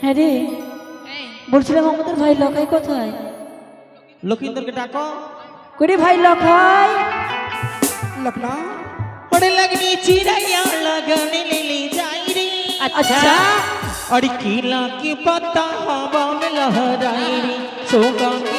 হ্যাঁ রে বলছিলাম আমাদের ভাই লখাই কোথায় লক্ষিন্দরকে ডাকো করে ভাই লখাই लखनऊ पड़े लगनी चिड़ैया लगने ले ले जाई रे अच्छा और केला की पत्ता हवा में लहराई रे सोगा की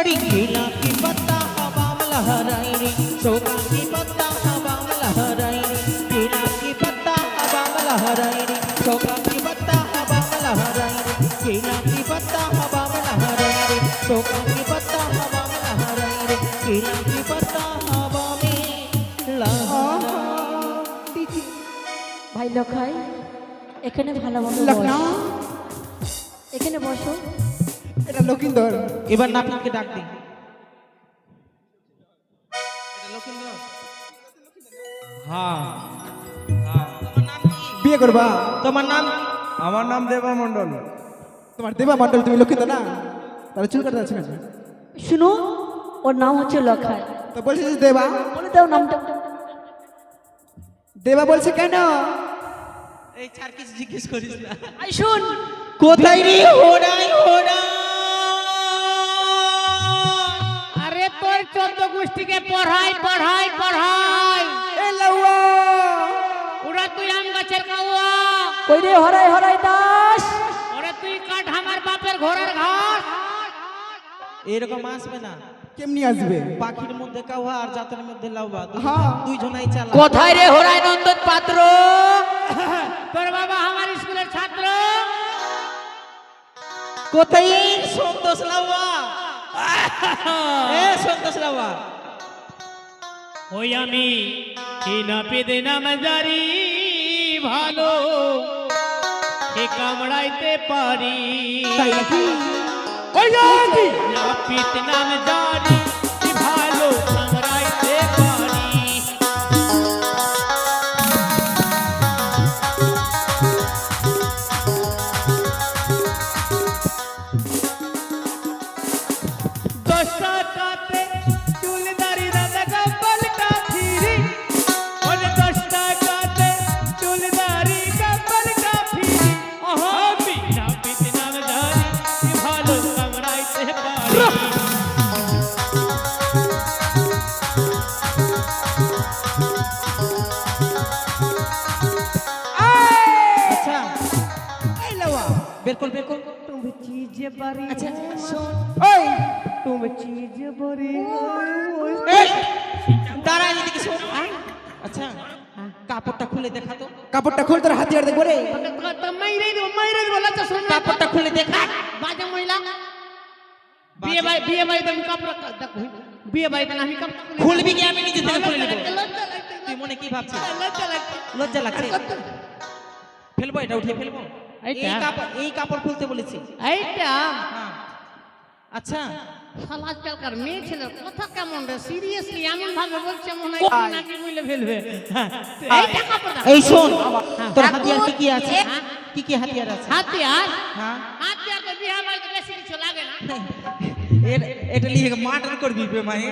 हरी केला की पत्ता हवा में लहराई रे शोका की पत्ता हवा में लहराई रे केला की पत्ता हवा में लहराई रे शोका की पत्ता हवा में लहराई रे केला की पत्ता हवा में लहराई रे शोका की पत्ता हवा में लहराई रे केला की पत्ता हवा में लहराई ভাই লখাই এখানে ভালো মতো বস। लखनऊ এখানে বসো এটা লক্ষিন্দর এবার নাপিতকে ডাক দিই। হ্যাঁ হ্যাঁ তোমার নাম কি বিয়ে করবা? তোমার নাম? আমার নাম দেবা মণ্ডল। তোমার দেবা মন্ডল তুমি লক্ষিন্দর না তাহলে চুল কাটা কেন শুনো ওর নাম হচ্ছে লখাই তো বলছে দেবা? বলে দাও নামটা। দেবা বলছে কেন? এই চার কিছু জিজ্ঞেস করিস না। আই শুন। কোথায় রে? হোড়াই হোড়া চোদ্দ গোষ্ঠীকে পড়াই পড়াই পড়াই এ লাউয়া। ওরা তুই আম গাছের কাউয়া। কই রে হরাই হরাই দাস। ওরে তুই কাঠ আমার বাপের ঘোড়ার ঘাস। এরকম আসবে না। কেমনি আসবে? পাখির মধ্যে কাউহা আর জাতের মধ্যে লাউবা দুই- হ্যাঁ। দুইজনাই চালা কোথায় রে হরাই নন্দন পাত্র? তোর বাবা আমার স্কুলের ছাত্র। কোথায়? সন্তোষ লাউবা এ সন্তোষ লাউবা ওই আমি কিনা পেদে নাম জারি ভালো এ কামড়াইতে পারি। তাই নাকি? ওই আমি নাপিত নাম জারি পারি আচ্ছা, আচ্ছা, আচ্ছা। ওই! তুমি চিজে ভরি দাঁড়া এদিকে শোন। আচ্ছা হ্যাঁ। কাপড়টা খুলে দেখা তো। কাপড়টা খুলে তোর হাতিয়ার দেখব রে। মাইরে দেবো মাইরে দেবো লাচ্ছা শোন কাপড়টা খুলে দেখা। হ্যাঁ, বাজে মহিলা। বিয়ে বাই বিয়ে বাই আমি কাপড় দেখো বিয়ে বাই আমি কাপড় খুলবি কি? আমি নিজে থেকে খুলে নেব। তুই মনে কি ভাবছিস? হ্যাঁ, লজ্জা লাগছে। লজ্জা লাগছে। ফেলব এটা উঠিয়ে ফেলব। এই কাপড় এই কাপড় খুলতে বলেছি। এইটা হ্যাঁ। আচ্ছা। আজকালকার মেয়ে কথা কেমন রে? সিরিয়াসলি এমন ভাবে বলছে মনে হয় কি নাকি বলে ফেলবে। এইটা কাপড় এই শোন। তোর হ্যাঁ। হাতিয়ার কি কি আছে? হ্যাঁ। কি কি হাতিয়ার আছে? হাতিয়ার? হ্যাঁ। হাতিয়ার তো বিয়ে বাড়িতে বেশি কিছু লাগে না। এর এটা লিয়ে মার্ডার করবি বে মায়ে।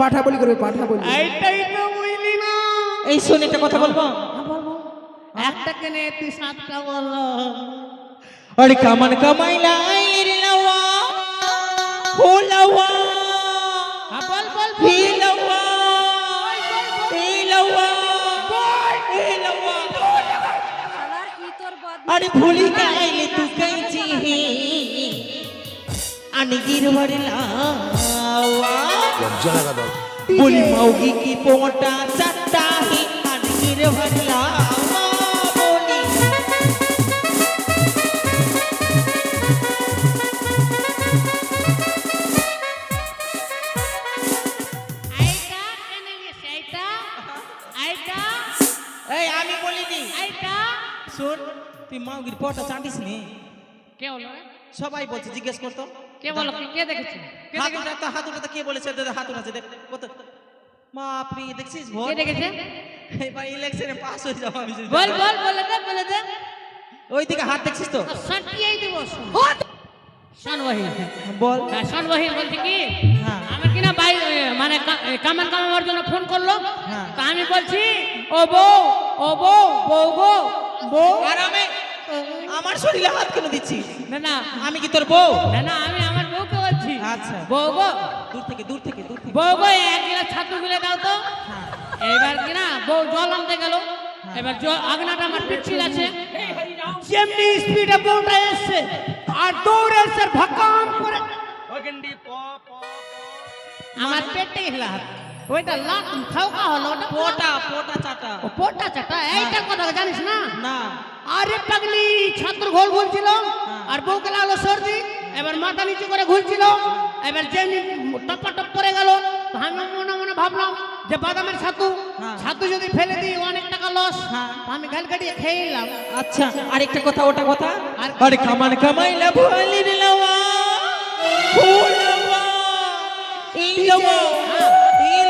পাঠা বলি করবে পাঠা বলি এইটাই তো বুঝলি না। এই শোন একটা কথা বলব? একটা কেনে তুই সাতটা বলো अरे कमन कमाइला आइली रे लवा हो लवा হ্যাঁ, বল বল ही लवा ही लवा ही लवा अरे भूली का आइली तू कैची ही आणि गिरवर लावा बोली मौगी की पोटा चट्टा ही आणि गिरवर মাউগির পটা চাটিস নি কে হলো সবাই বলছে জিজ্ঞেস করতো। কে বলো কে দেখেছে? হাত উঠাতে হাত উঠাতে কে বলেছে? হাত উঠাচ্ছে দেখ কত মা আপনি দেখছিস ভোট? কে দেখেছে? এবার ইলেকশনে পাস হয়ে যাব আমি বল বল বলে দে বলে দে। ওই দিকে হাত দেখছিস তো? সাটিয়েই দিব শোন। বহি বল। হ্যাঁ বহি বলছি কি? হ্যাঁ। আমার কিনা ভাই মানে কামান কামাবার জন্য ফোন করল। হ্যাঁ। তা আমি বলছি ও বউ ও বউ বউ গো বউ। আর আমি আমার শরীরে হাত কেন দিচ্ছিস না না। আমি কি তোর বউ? না না আমি আমার বউকে বলছি। আচ্ছা। বউ গো। দূর থেকে দূর থেকে দূর থেকে। বউ গো এক গিলাস ছাতু গুলে দাও তো। হ্যাঁ। এইবার কিনা বউ জল আনতে গেল। এবার জল আগনাটা আমার পিছিল আছে। যেমনি স্পিডে বউটা এসছে আর দৌড়ে এসে ভাকাম করে আমার পেটে হিলা ওইটা লাট খাওয়া হলো ওটা পোটা পোটা। চাটা। ও পোটা চাটা? এইটা কথা জানিস না? না। আরে পাগলি ছাত্র ঘোল ঘুরছিল আর বউকে লাগল সর্দি এবার মাথা নিচু করে ঘুরছিল এবার যেমনি টপা টপ করে গেল আমি মনে মনে ভাবলাম যে বাদামের ছাতু। হ্যাঁ। ছাতু যদি ফেলে দিই অনেক টাকা লস হ্যাঁ। আমি গাল কাটিয়ে খেয়ে নিলাম। আচ্ছা আরেকটা কথা ওটা কথা? আর- কামান কামাইলা ভুয়ালির লাওয়া ফুলওয়া এই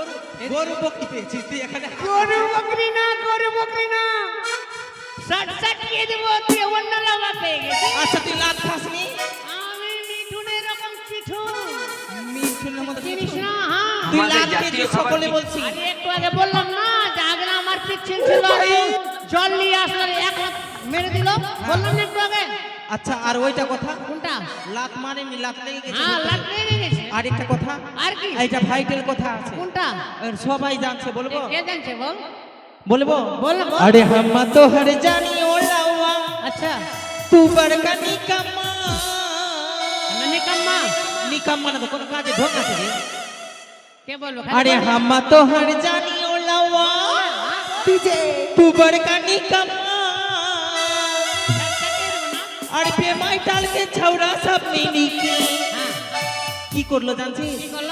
গরু গরু বকরি পেয়েছিস তুই এখানে? গরু বকরি না গরু বকরি না। ষাট ষাটিয়ে দেবো তুই অন্য লাভা পেয়ে গেছি আচ্ছা তুই লাত খাসনি? আমি মিঠুনের রকম পিঠু মিঠুনের মতো চিনিস না? হ্যাঁ তুই লাত খেয়েছিস সকলে বলছি। আরে একটু আগে বললাম না আগে আমার পিচ্ছিল ছিল জল নিয়ে আসলে এক মেরে দিল। বললাম না একটু আগে? আচ্ছা আর ওইটা কথা? কোনটা? লাখ মানে মি লাখ লেগে গেছে হ্যাঁ লাখ লেগে গেছে। আর একটা কথা? আর কি? এইটা ভাইটাল কথা আছে। কোনটা? সবাই জানছে বলব? কে জানছে বল? বলব? বল আরে হাম্মা তো হরে জানি ও লাউয়া। আচ্ছা। তু বড়কা নিকাম্মা নিকাম্মা নিকাম্মা না তো কোন কাজে ধোকা থেকে কে বলব আরে হাম্মা তো হর জানি ও লাউয়া। তুই যে তু বড়কা নিকাম্মা আর বেমাই টালকে ছাউরা সব মিনি কি করল জানছিস? কি করল?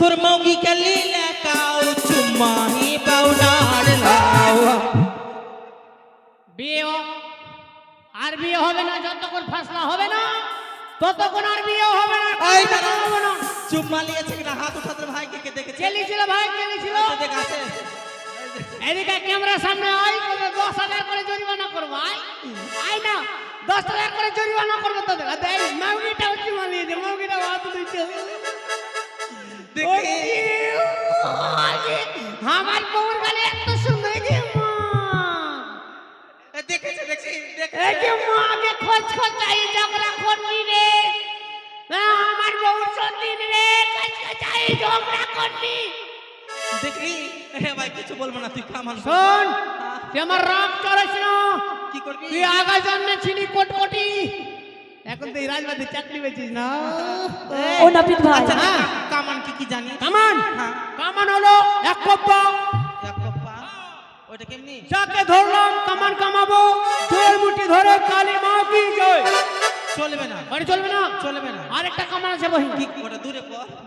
তোর মৌগি কে লীলা কাউ চুমাহি বাউলার লাওয়া বিয়ে আর বিয়ে হবে না যতক্ষণ ফাসলা হবে না ততক্ষণ আর বিয়ে হবে না চুপ মালিয়েছে হাত উঠাতে ভাইকে দেখেছে? ছিল ভাই? ছিল দেখে আছে এদিকে ক্যামেরার সামনে আই তবে দশ হাজার করে জরিমানা করব আই আই না দশ হাজার করে জরিমানা করব তোদের। এই মাউগিটা হচ্ছে মানিয়েছে মাউগিটা হাত দিচ্ছে দেখি। আমার বউর গালে এত সুন্দর যে মা। দেখেছে দেখছি এই যে মাকে খোঁজ খোঁজ চাই ঝগড়া করবি রে। আমার বউর সন্দিন রে খোঁজ খোঁজ চাই ঝগড়া করবি দেখলি এ ভাই কিছু বলব না তুই কামান শোন তুই আমার রাগ না। কি করবি? তুই আগা জন্মে ছিলি কোটকটি। এখন তুই রাজবাড়িতে চাকরি পেয়েছিস না। ও নাপিত ভাই। আচ্ছা হ্যাঁ। কামান কি কি জানি কামান? হ্যাঁ। কামান হলো এক কপ্পা। এক কপ্পা। ওটা কেমনি? যাকে ধরলাম কামান কামাবো জোর মুঠি ধরে কালী মা কি জয়? চলবে না। বাড়ি চলবে না? চলবে না। আরেকটা কামান আছে বহি কি ওটা দূরে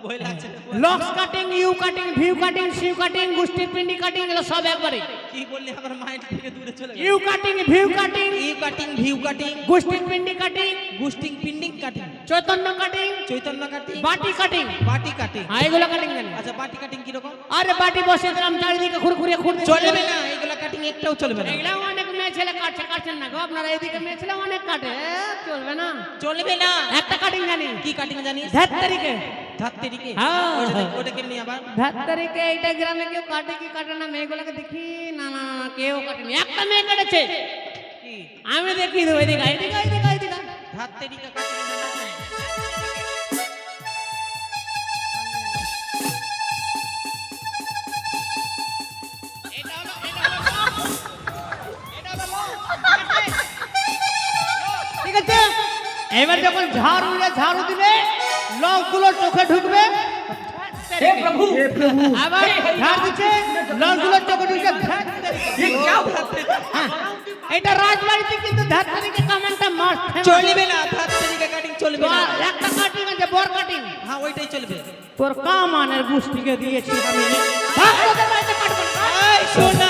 ভয় লাগছে locks cutting U cutting V cutting see you cutting গুষ্টি পিন্ডি কাটিং এগুলো সব একবারে। কি বললি? আমার মাইন্ড থেকে দূরে চলে গেল। U cutting V cutting E cutting V cutting গোষ্ঠী পিন্ডি কাটিং গুস্টিং পিন্ডিং cutting. Chaitanya cutting Chaitanya cutting. বাটি কাটিং। বাটি কাটিং। হ্যাঁ এগুলো কাটিং জানি। আচ্ছা বাটি কাটিং কি রকম আরে বাটি বসে দিলাম চারিদিকে ঘুরে ঘুরে ঘুরে চলবে না এগুলা কাটিং একটাও চলবে না। এগুলা অনেক মেয়ে ছেলে কাটছে কাটছেন না গো। আপনারা এদিকে মেয়ে ছেলে অনেক কাটে। চলবে না। চলবে না। একটা কাটিং জানি। কি কাটিং জানিস? ধ্যাত তারিখে। ধাত্তেরিকে হ্যাঁ। ওটা- কেমনি আবার? ধ্যাত তারিখে এইটা গ্রামে কেউ কাটে কি কাটে না? মেয়েগুলোকে দেখি। না না কেউ কাটেনি একটা মেয়ে কেটেছে। কি? আমি দেখি দেবো। এদিকে এদিকে এদিকে এদিকে ধাত্তেরিকা কাটিং এবার যখন ঝাড়ু দিয়ে ঝাড়ু দিলে লকগুলো চোখে ঢুকবে। আবার ঝাড় দিচ্ছে লকগুলো চোখে ঢুকছে ধ্যাৎ তেরিকা। হ্যাঁ, এটা রাজবাড়িতে কিন্তু কামানটা মাস চলবে না কাটিং চলবে না। একটা কাটিং আছে বর কাটিং হ্যাঁ ওইটাই চলবে। তোর কামানের গোষ্ঠীকে দিয়েছি আমি। ভাগ বাড়িতে কাটবো না। এই শোন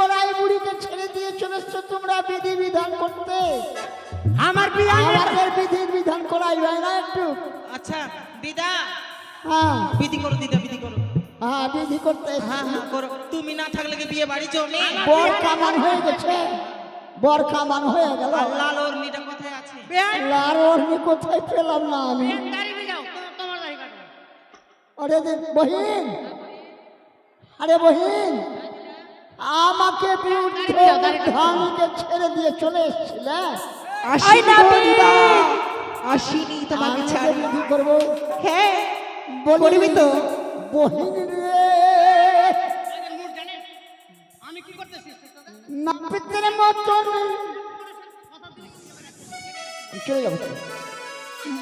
এই বুড়িকে ছেড়ে দিয়ে চলে এসছো তোমরা বিধি বিধান করতে? আমার আমাদের বিধি বিধান করাই হয় না একটু? আচ্ছা দিদা হ্যাঁ। বিধি করো দিদা বিধি করো। হ্যাঁ বিধি করতে হ্যাঁ হ্যাঁ করো। তুমি না থাকলে কি বিয়ে বাড়ি জমে বর কামান হয়ে গেছে। বর কামান হয়ে গেল। লাল কোথায় আছে? ওরনি কোথায় পেলাম না আমি? বহিন। আরে বহিন। আমাকে বিরুদ্ধে ছেড়ে দিয়ে চলে এসেছিলে? আসিনি তোমাকে ছাড়ি করব হ্যাঁ বলি, করবি তো। বহিন রে। আমি কি করতেছি নাপিতের মতন। চলে যাব।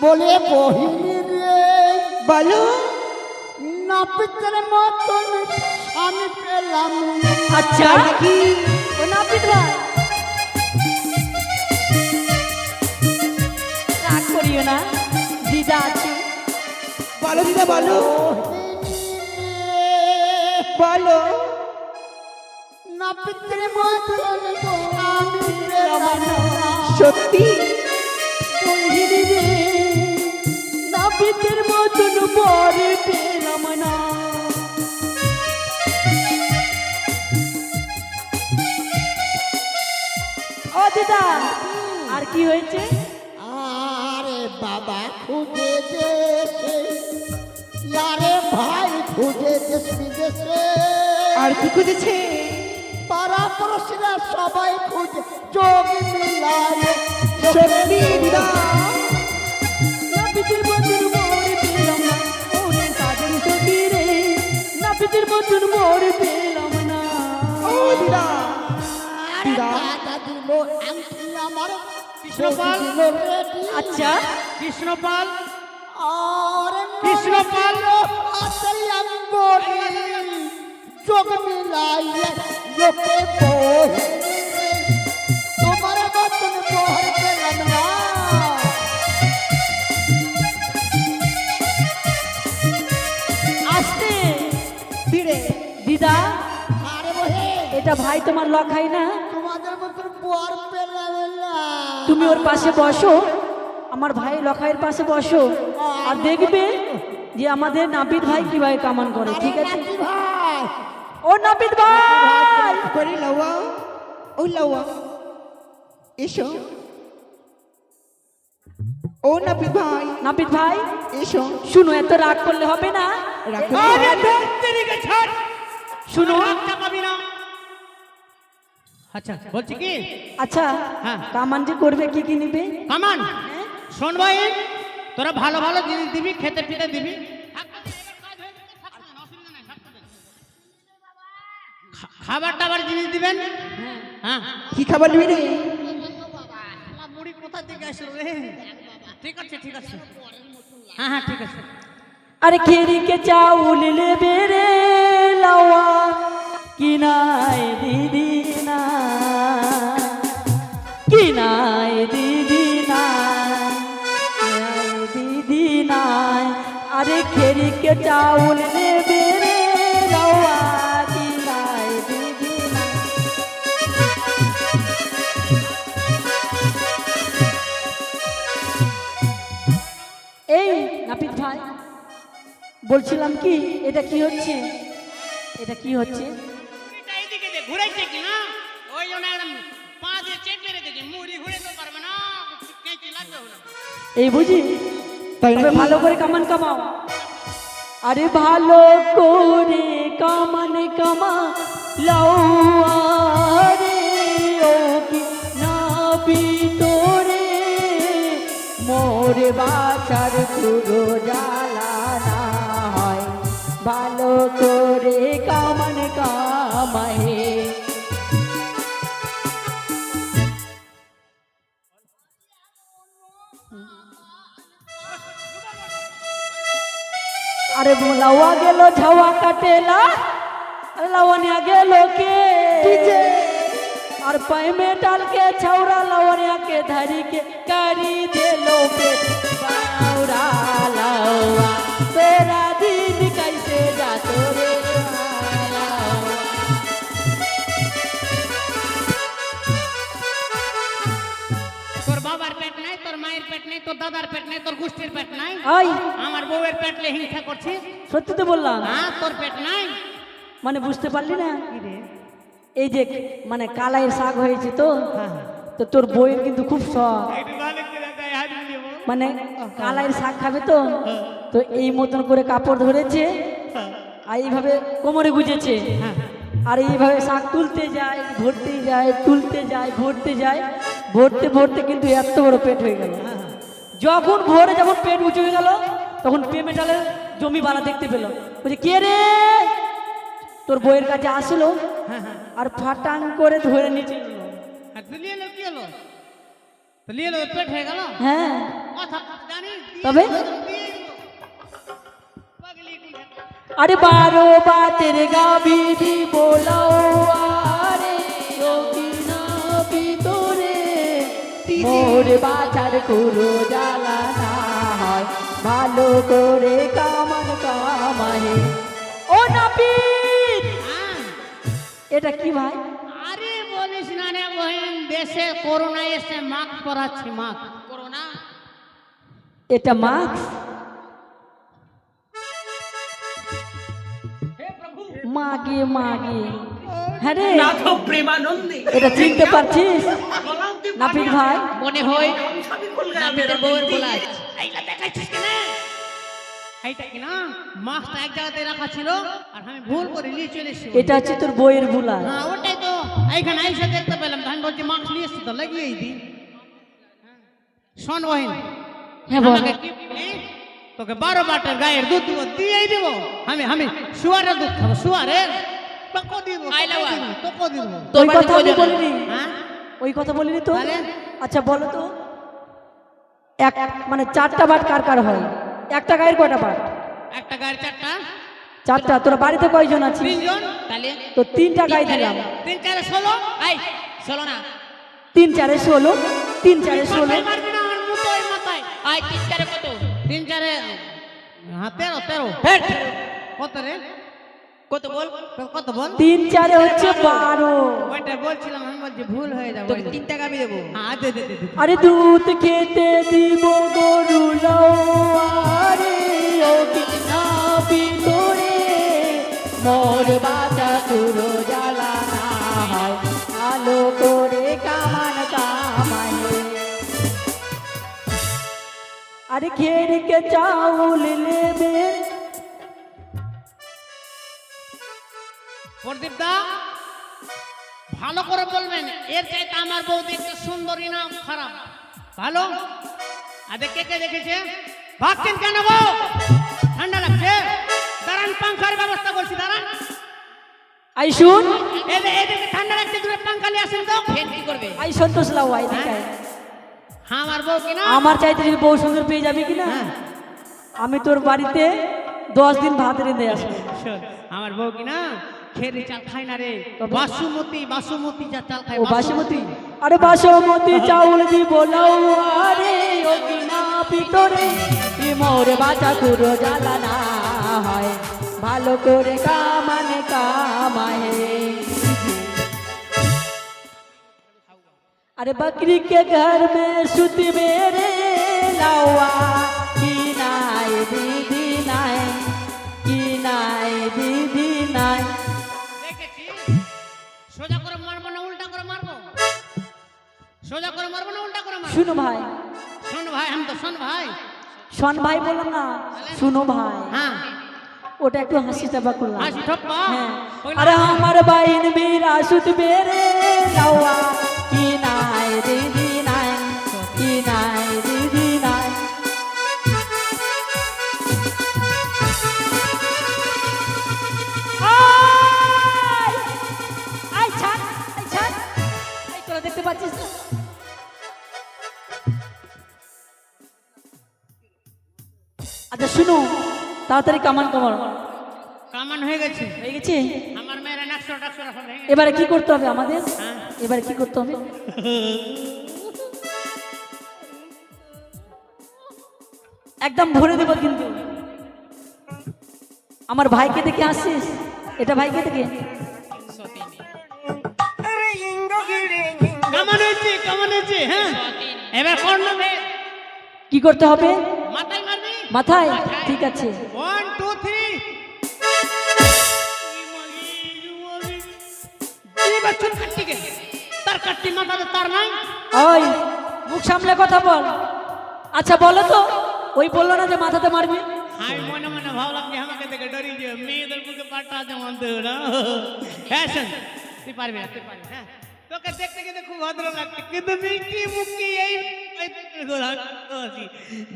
বলে বহিন রে। বলো। নাপিতের মতন আমি পেলাম। আচ্ছা। ও নাপিত ভাই রাগ করিও না দিদা আছে। বলো দিদা বলো। বলো। নাপিতের মতন আমি পেলাম। সত্যি? বহিনী রে দিদা আর কি হয়েছে? আরে বাবা খুঁজে দেশে আরে ভাই খুঁজে দেশ বিদেশে। আর কি খুঁজেছে? পাড়া পড়শিরা সবাই খুঁজে। যোগ মিলায় সত্যি দিদা নাপিতের মতন বরে পেলাম ওরে সাজন সতী রে। নাপিতের মতন বরে কৃষ্ণপাল? আচ্ছা। কৃষ্ণপাল। আঙ্গুরি যোগ মিলাইয়ে লোকে বহি। তোমার মতন বহর পেলাম না। আসতে। দিদা। এটা ভাই তোমার লখাই না? তুমি ওর পাশে বসো আমার ভাই লখাইয়ের পাশে বসো আর দেখবে যে আমাদের নাপিত ভাই কীভাবে কামান করে ঠিক আছে? ও নাপিত ভাই! করে লওয়া ও লওয়া এসো। ও নাপিত ভাই। নাপিত ভাই এসো। শুনো এত রাগ করলে হবে না। শুনো। আচ্ছা বলছি কি? আচ্ছা হ্যাঁ। কামান যে করবে কি কি নিবে? কামান? শোন ভাই তোরা ভালো ভালো জিনিস দিবি খেতে পিতে দিবি। খাবার টাবার জিনিস দিবেন? হ্যাঁ। কি খাবার নিবি রে? আমার কোথা থেকে আসলো রে ঠিক আছে ঠিক আছে। হ্যাঁ হ্যাঁ ঠিক আছে। আরে খেরিকে চাউল নেবে রে লাওয়া কিনায় দিদি? কিনাই, দিদি নাই। দিদি নাই। আরে খেরিকে চাউল নেবে রে নাই। এই নাপিত ভাই, বলছিলাম কি, এটা কি হচ্ছে? এটা কি হচ্ছে? এই বুঝি? তাই? ভালো করে কামান কামাও আরে ভালো করে কামান কামা লাউয়ারে ও কি না তোরে। মোরে বাছার পুরো জ্বালা না হয়। ভালো করে আরে বোলাওয়া গেল ঝাওয়া কাটেলা লাবণিয়া গেল কে? আর পায়ে মেটালকে ছাউরা লাবণিয়াকে ধারিকে কারি দিল কে ছাউরা লাওয়া তোরা দাদার পেট নাই তোর গোষ্ঠীর পেট নাই? আই। আমার বউয়ের পেটলে হিংসা করছিস? সত্যি তো বললাম। হ্যাঁ তোর পেট নাই? মানে বুঝতে পারলি না? এই যে মানে কালাইয়ের শাক হয়েছে তো তো তোর বইয়ের কিন্তু খুব শখ। মানে কালাইয়ের শাক খাবে তো তো এই মতন করে কাপড় ধরেছে আর এইভাবে কোমরে গুজেছে। আর এইভাবে শাক তুলতে যায় ভরতে যায় তুলতে যায় ভরতে যায় ভরতে ভরতে কিন্তু এত বড় পেট হয়ে গেল। যখন ভোরে যখন পেট উঁচু হয়ে গেল তখন পেমেটালের জমি বানা দেখতে পেল। বলছে কে রে? তোর বইয়ের কাছে আসলো আর ফাটাং করে ধরে নিচে হয়ে হ্যাঁ তবে? আরে বারো বাতের গাবি বোলাও আরে ভিতরে মোর করো জ্বালা না হয়। ভালো করে কামান কামাহে। ও নাপিত! এটা কি ভাই? আরে বলিস না রে বহিন দেশে করোনা এসে মাস্ক পরাচ্ছি মাস্ক। করোনা? এটা মাস্ক? মাগে মাগে। হ্যাঁ রে। এটা চিনতে পারছিস? নাপিত ভাই? মনে হয় নাপিতের বউয়ের বলা এইটা দেখাইছিস কেন? এইটা কি না? মাস্কটা এক জায়গাতে রাখা ছিল আর আমি ভুল করে নিয়ে চলে এসেছি। এটা হচ্ছে তোর বইয়ের হ্যাঁ ওটাই তো। এইখানে আইসা দেখতে পেলাম আমি বলছি মাস্ক নিয়ে এসছি তো লাগিয়েই দি শোন হ্যাঁ বল। আমাকে কি বলি? তোকে বারো বাটের গায়ের দুধ দিব দিয়েই দিব। আমি আমি শুয়ারের দুধ খাব শুয়ারের তোকে দিব তোকে দিব ওই কথা আমি বলিনি। হ্যাঁ? ওই কথা বলিনি তো? আচ্ছা বলো তো। এক মানে চারটা বাট কার কার হয়? একটা গায়ের কয়টা বাট? একটা গায়ের চারটা। চারটা। তোর বাড়িতে কয়জন আছিস? তিনজন। তাহলে? তো তিনটা গায়ে দিলাম। তিন চারে ষোলো? এই ষোলো না। তিন চারে ষোলো? তিন চারে ষোলো? মারবি না আমার মাথায়। আই তিন চারে কত? তিন চারে হ্যাঁ তেরো তেরো। কত রে? কত বল? কত বল? তিন চারে হচ্ছে বারো। ওইটা বলছিলাম আমি বলছি ভুল হয়ে যাবে। তোকে তিন টাকা আমি দেবো দে দে আরে দুধ খেতে দিব গরু আরে ও কিনা ভিতরে মোর বাজা তুরো জ্বালা আলো করে কামান আরে কে চাউল নেবে প্রদীপ দা ভালো করে বলবেন। এর চাইতে আমার বউ দেখতে সুন্দরী না খারাপ? ভালো? আর কে কে দেখেছে? ভাবছেন কেন বউ? ঠান্ডা লাগছে? দাঁড়ান পাংখার ব্যবস্থা করছি দাঁড়ান। আই শুন। এদিকে ঠান্ডা লাগছে দূরে পাংখা নিয়ে আসেন তো। ফের কি করবে? আই সন্তোষ লাউ আই দেখায় হ্যাঁ আমার বউ কিনা আমার চাইতে যদি বউ সুন্দর পেয়ে যাবি কি না? আমি তোর বাড়িতে দশ দিন ভাত রেঁধে আসব। আমার বউ কিনা খেরি চাল খায় না রে বাসুমতি বাসুমতি যা চাল খায় ও বাসমতি আরে বাসমতি চাউল দি বলাও আরে ও কিনা ভিতরে মোরে বাঁচা কুরো জ্বালা না হয় ভালো করে কামানে কামাহে अरे बकरी के घर में सुत मेरे लावा সোজা করে মারবো না উল্টা করে মারবো? শুনো ভাই। শোন ভাই আমি তো শোন ভাই। শোন ভাই বললাম না শুনো ভাই। হ্যাঁ। ওটা একটু হাসি চাপা করলাম। হ্যাঁ। আরে আমার বাইন বীর আসুত বেরে যাওয়া। শুনো তাড়াতাড়ি কামান কামার কামান হয়ে গেছে। হয়ে গেছে? আমার মেয়েরা নাকশো টাকশো এবারে কি করতে হবে আমাদের? এবারে কি করতে হবে? একদম ভরে দেবো কিন্তু। আমার ভাইকে দেখে আসছিস? এটা ভাইকে দেখে? কামান হয়েছে কামান হয়েছে হ্যাঁ। এবার কি করতে হবে? মাথায় ঠিক আছে। ওয়ান টু থ্রি গে তার মাথাতে তার নাই। ওই মুখ সামলে কথা বল। আচ্ছা বলো তো ওই বলল না যে মাথাতে মারবি? আমি মনে মনে ভাবলাম যে আমাকে দেখে ডরি যে মেয়েদের পাটা যেমন তো না? হ্যাঁ শোন। তুই পারবি না। তুই পারবি হ্যাঁ তোকে দেখতে কিন্তু খুব ভদ্র লাগছে কিন্তু মিষ্টি মুখি এই।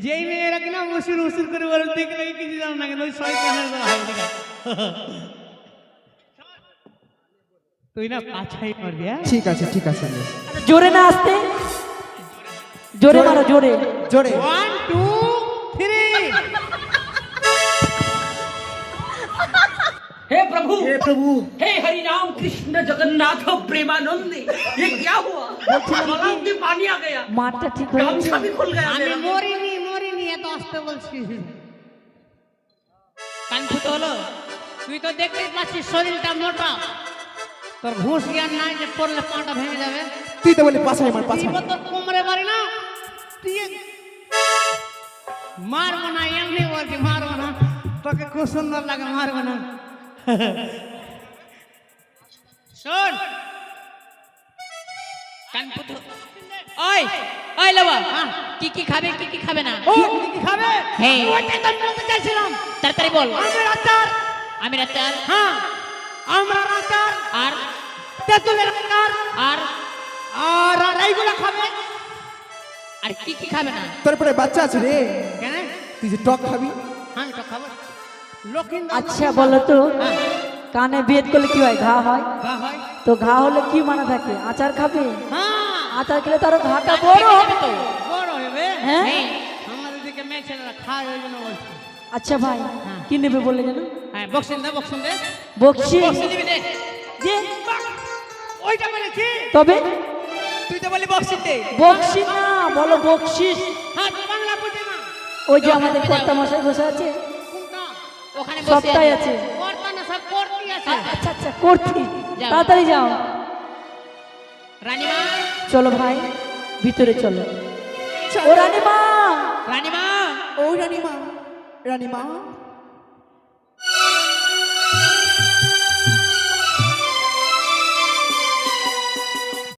যেই মেয়েরা কিনা মসুর মসুর করে বলে দেখলে কিছু জানো না কিন্তু ওই শয়তানের গলা দেখা তুই না পাছাই মারবি হ্যাঁ? ঠিক আছে ঠিক আছে আচ্ছা, জোরে না আসতে। জোরে মারো জোরে। জোরে। ওয়ান টু हे प्रभु हे प्रभु हे हरि राम कृष्ण जगन्नाथ प्रेमानंद ये क्या हुआ गलाव में पानी आ गया মাঠটা ঠিক হয়ে গেছে गामछा भी खुल गया আমি मेरा। মরিনি মরিনি এত আসতে বলছি কানফুট হলো তুই তো দেখতেই পাচ্ছিস শরীরটা মোটা তোর ঘুষ জ্ঞান নাই যে পড়লে পাটা ভেঙে যাবে তুই তো বলি পাছাই আমার পাছাই তুই তোর কোমরে পারি না তুই এ- মারবো না এমনি বলছি মারবো না তোকে খুব সুন্দর লাগে মারবো না শোন। কানফুট ওই ওই লাবা। হ্যাঁ। কি কি খাবে কি কি খাবে না? ও কি কি খাবে? হ্যাঁ। ওইটাই তো বলতে চাইছিলাম। তাড়াতাড়ি বল। আমের আচার আমি রাতে হ্যাঁ আমরা আচার আর? তেঁতুলের আচার আর? আর আর এইগুলো খাবে। আর কি কি খাবে না? তোর পরে বাচ্চা আছে রে। কেন? তুই যে টক খাবি। আমি তো খাব। আচ্ছা বলো তো কানে বেদ করলে কি হয়? ঘা হয়? হ্যাঁ হয়। তো ঘা হলে কি মানা থাকে? আচার খাবে? হ্যাঁ। আচার খেলে তার ঘাটা বড় হবে। তো হ্যাঁ? হ্যাঁ। আচ্ছা ভাই কি নেবে বললে যেন? হ্যাঁ বক্সিং বক্সিং তবে? তুই তো বলি বক্সিং দে। বকশি না বলো হ্যাঁ না। ওই যে আমাদের কর্তা মশাই বসে আছে। ওখানে বসে সবটাই আছে। আছে। না সব করতি আছে। আচ্ছা আচ্ছা করছি তাড়াতাড়ি যাও। রানীমা? চলো ভাই ভিতরে চলো। ও রানীমা! রানীমা? ও রানীমা রানীমা।